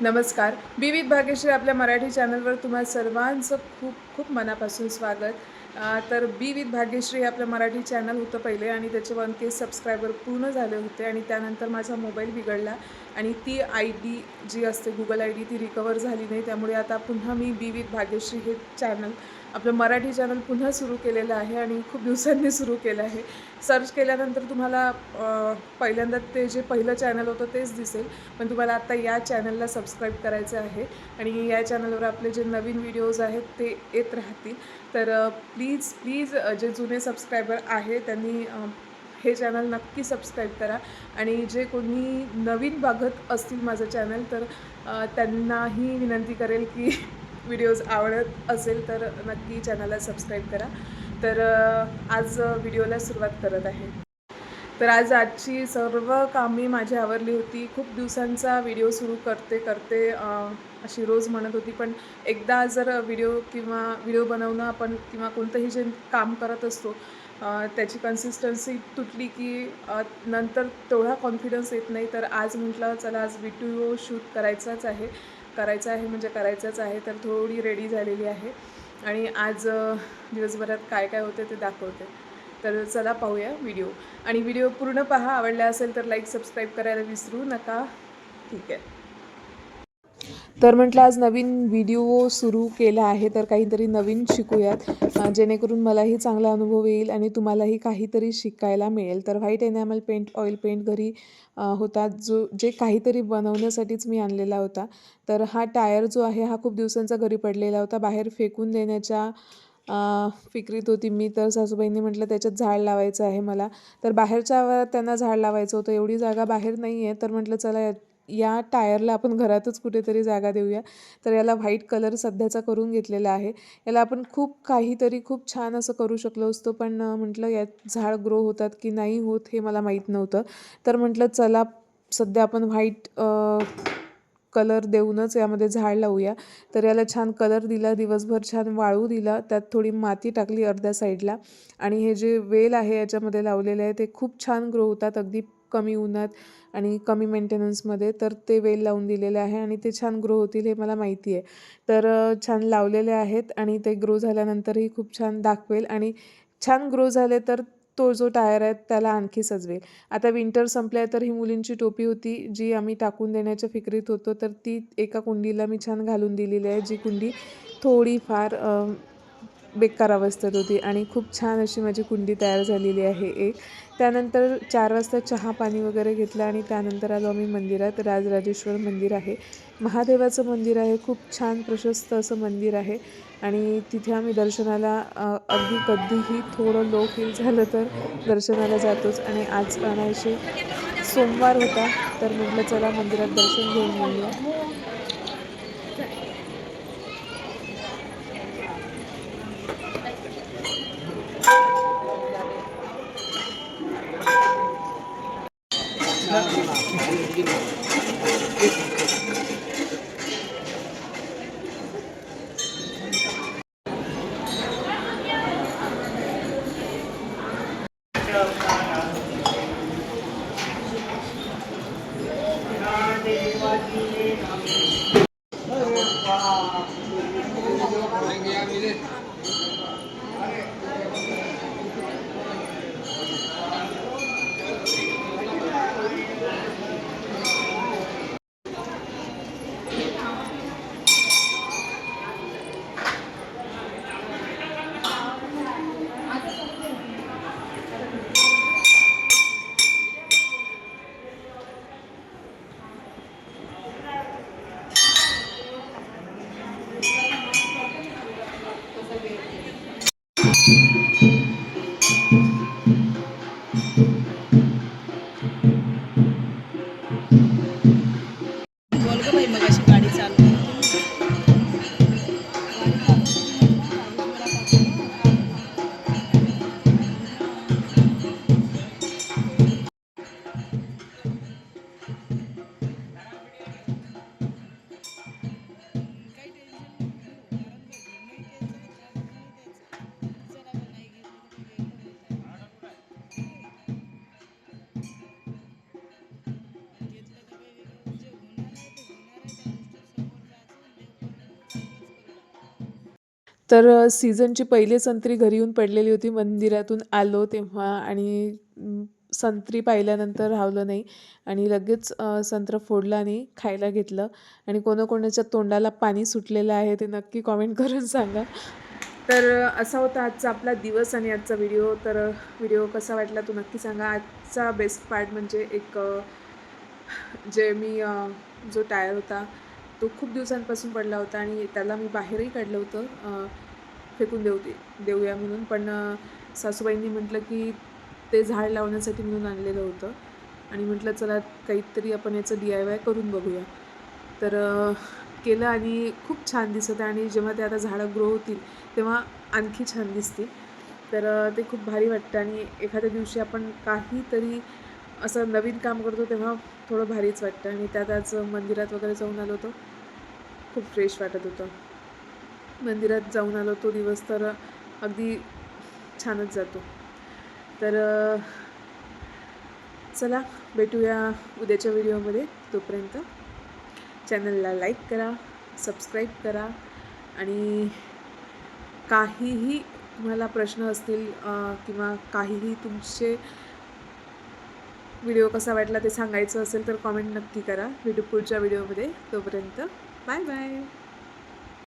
नमस्कार. विविध भाग्यश्री आपल्या मराठी चॅनलवर तुम्हा सर्वांचं खूप खूप मनापासून स्वागत. तर बी भाग्यश्री हे आपलं मराठी चॅनल होतं पहिले आणि त्याचे वन के सबस्क्रायबर पूर्ण झाले होते आणि त्यानंतर माझा मोबाईल बिघडला आणि ती आय डी जी असते गुगल आय डी ती रिकवर झाली नाही. त्यामुळे आता पुन्हा मी बी भाग्यश्री हे चॅनल आपलं मराठी चॅनल पुन्हा सुरू केलेलं आहे आणि खूप दिवसांनी सुरू केलं आहे. सर्च केल्यानंतर तुम्हाला पहिल्यांदा ते जे पहिलं चॅनल होतं तेच दिसेल. पण तुम्हाला आत्ता या चॅनलला सबस्क्राईब करायचं आहे आणि या चॅनलवर आपले जे नवीन व्हिडिओज आहेत ते येत राहतील. तर प्लीज प्लीज जे जुने सबस्क्रायबर आहे त्यांनी हे चॅनल नक्की सबस्क्राईब करा. आणि जे कोणी नवीन बघत असतील माझं चॅनल तर त्यांनाही विनंती करेल की व्हिडिओज आवडत असेल तर नक्की चॅनलला सबस्क्राईब करा. तर आज व्हिडिओला सुरुवात करत आहे. तर आज आजची सर्व कामे माझी आवरली होती. खूप दिवसांचा व्हिडिओ सुरू करते करते अशी रोज म्हणत होती. पण एकदा जर व्हिडिओ किंवा व्हिडिओ बनवणं आपण किंवा कोणतंही जे काम करत असतो त्याची कन्सिस्टन्सी तुटली की नंतर तेवढा कॉन्फिडन्स येत नाही. तर आज म्हटलं चला आज व्हिडिओ शूट करायचाच आहे. करायचं आहे म्हणजे करायचंच आहे तर थोडी रेडी झालेली आहे. आणि आज दिवसभरात काय काय होते ते दाखवते. तर चला पाहूया व्हिडिओ आणि व्हिडिओ पूर्ण पहा आवडला असेल तर लाईक सबस्क्राईब करायला विसरू नका. ठीक आहे. तर म्हटलं आज नवीन व्हिडिओ सुरू केला आहे तर काहीतरी नवीन शिकूयात. जेणेकरून मलाही चांगला अनुभव येईल आणि तुम्हालाही काहीतरी शिकायला मिळेल. तर white enamel paint oil paint घरी होता जो जे काहीतरी बनवण्यासाठीच मी आणलेला होता. तर हा टायर जो आहे हा खूप दिवसांचा घरी पडलेला होता. बाहेर फेकून देण्याच्या फिक्रीत होती मी. तर सासूबाईंनी म्हटलं त्याच्यात झाड लावायचं आहे मला. तर बाहेरच्या त्यांना झाड लावायचं होतं. एवढी जागा बाहेर नाही आहे तर म्हटलं चला या टायरला आपण घरातच कुठेतरी जागा देऊया. तर याला व्हाईट कलर सध्याचा करून घेतलेला आहे. याला आपण खूप काहीतरी खूप छान असं करू शकलो असतो पण म्हटलं यात झाड ग्रो होतात की नाही होत हे मला माहीत नव्हतं. तर म्हटलं चला सध्या आपण व्हाईट कलर देऊनच यामध्ये झाड लावूया. तर याला छान कलर दिला दिवसभर छान वाळू दिला त्यात थोडी माती टाकली अर्ध्या साईडला आणि हे जे वेल आहे याच्यामध्ये लावलेले आहे ते खूप छान ग्रो होतात. अगदी कमी उन्हात आणि कमी मेंटेनन्समध्ये तर ते वेल लावून दिलेले आहे आणि ते छान ग्रो होतील हे मला माहिती आहे. तर छान लावलेले आहेत आणि ते ग्रो झाल्यानंतरही खूप छान दाखवेल आणि छान ग्रो झाले तर तो जो टायर आहे त्याला आणखी सजवेल. आता विंटर संपल्या तर ही मुलींची टोपी होती जी आम्ही टाकून देण्याच्या फिक्रीत होतो तर ती एका कुंडीला मी छान घालून दिलेली आहे जी कुंडी थोडीफार बेकार अवस्थेत होती आणि खूप छान अशी माझी कुंडी तयार झालेली आहे एक. त्यानंतर चार वाजता चहा पाणी वगैरे घेतलं आणि त्यानंतर आलो आम्ही मंदिरात. राजराजेश्वर मंदिर आहे. महादेवाचं मंदिर आहे. खूप छान प्रशस्त असं मंदिर आहे. आणि तिथे आम्ही दर्शनाला अगदी कधीही थोडं लो फील झालं तर दर्शनाला जातोच. आणि आज अनायशी सोमवार होता तर म्हटलं चला मंदिरात दर्शन घेऊन येऊया. Lord, you live on me. तर सीझनची पहिली संत्री घरी येऊन पडलेली होती. मंदिरातून आलो तेव्हा आणि संत्री पाहिल्यानंतर राहलं नाही आणि लगेच संत्र फोडला फोडलं आणि खायला घेतलं आणि कोणाकोणाच्या तोंडाला पाणी सुटलेलं आहे ते नक्की कॉमेंट करून सांगा. तर असा होता आजचा आपला दिवस आणि आजचा व्हिडिओ. तर व्हिडिओ कसा वाटला तो नक्की सांगा. आजचा बेस्ट पार्ट म्हणजे एक जे मी जो टायर होता तो खूप दिवसांपासून पडला होता आणि त्याला मी बाहेरही काढलं होतं फेकून देऊ देऊया म्हणून. पण सासूबाईंनी म्हटलं की ते झाड लावण्यासाठी म्हणून आणलेलं होतं आणि म्हटलं चला काहीतरी आपण याचं डी-आय-वाय करून बघूया. तर केलं आणि खूप छान दिसत आहे आणि जेव्हा ते आता झाडं ग्रो होतील तेव्हा आणखी छान दिसतील. तर ते खूप भारी वाटतं आणि एखाद्या दिवशी आपण काहीतरी असं नवीन काम करतो तेव्हा थोडं भारीच वाटतं आणि त्यात आज मंदिरात वगैरे जाऊन आलो होतो. खूप फ्रेश वाटत होतं. मंदिरात जाऊन आलो तो दिवस तर अगदी छानच जातो. तर चला भेटूया उद्याच्या व्हिडिओमध्ये. तोपर्यंत चॅनलला लाईक करा, सबस्क्राईब करा आणि काहीही तुम्हाला प्रश्न असतील किंवा काहीही तुमचे व्हिडिओ कसा वाटला ते सांगायचं असेल तर कॉमेंट नक्की करा. व्हिडिओ पुढच्या व्हिडिओमध्ये. तोपर्यंत बाय बाय.